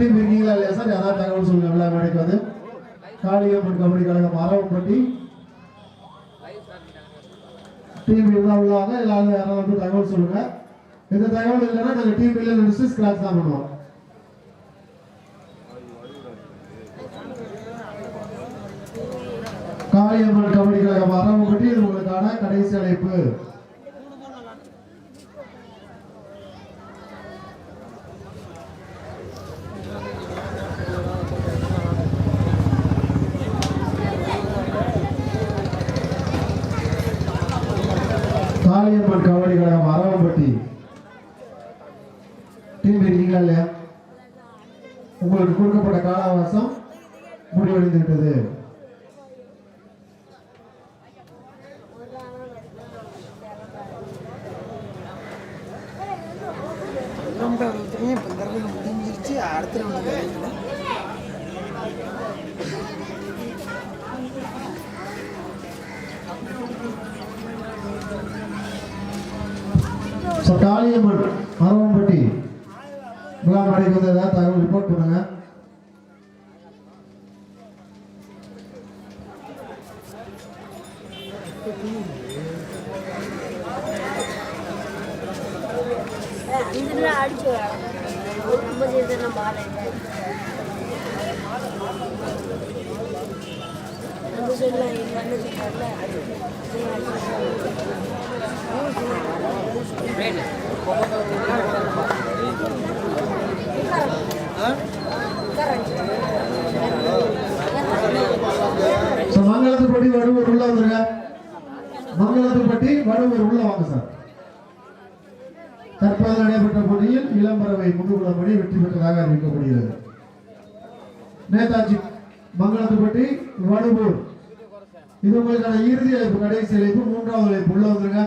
Team இருக்கீங்களா இல்லையா sir யாராவது தகவல் சொல்லுங்க விழா மேடைக்கு வந்து காளியம்மன் கபடி கழகம் அரவம்பட்டி டீம் இருந்தால் உள்ளாங்க எல்லாரும் யாராவது வந்து தகவல் சொல்லுங்க. இந்த தகவல் இல்லைன்னா நாங்கள் டீம் இல்லை நினைச்சு ஸ்கிராச் தான் பண்ணுவோம். காளியம்மன் கபடி கழகம் அரவம்பட்டி இது உங்களுக்கான கடைசி அழைப்பு. காளியம்மன் கபடி கழகம் அரவம்பட்டி டீம் இருக்கீங்களா இல்லையா? உங்களுக்கு கொடுக்கப்பட்ட கால அவகாசம் முடிவடைந்து விட்டது ரொம்ப முடிஞ்சிருச்சு. அடுத்த ரவுண்டு ஸோ காளியம்மன் அரவம்பட்டி விழா வந்து ஏதாவது தகவல் ரிப்போர்ட் பண்ணுங்க. இதெல்லாம் அடிச்சு ரொம்ப இதெல்லாம் பாருங்க அந்த சைடில் எங்கள் அண்ணன் சொன்னார்ல மங்களத்துப்பட்டி வடுவூர் உள்ள வந்துருங்க. மங்களத்துப்பட்டி வடுவூர் உள்ள வாங்க சார். தற்போது நடைபெற்ற போட்டியில் இளம்பறவை முதுகுளம்படி வெற்றி பெற்றதாக அறிவிக்கப்படுகிறது. நேதாஜி மங்களத்துப்பட்டி வடுவூர். இது உங்களுக்கான இறுதி அழைப்பு கடைசி அழைப்பு மூன்றாவது அழைப்பு. உள்ள வந்துருங்க.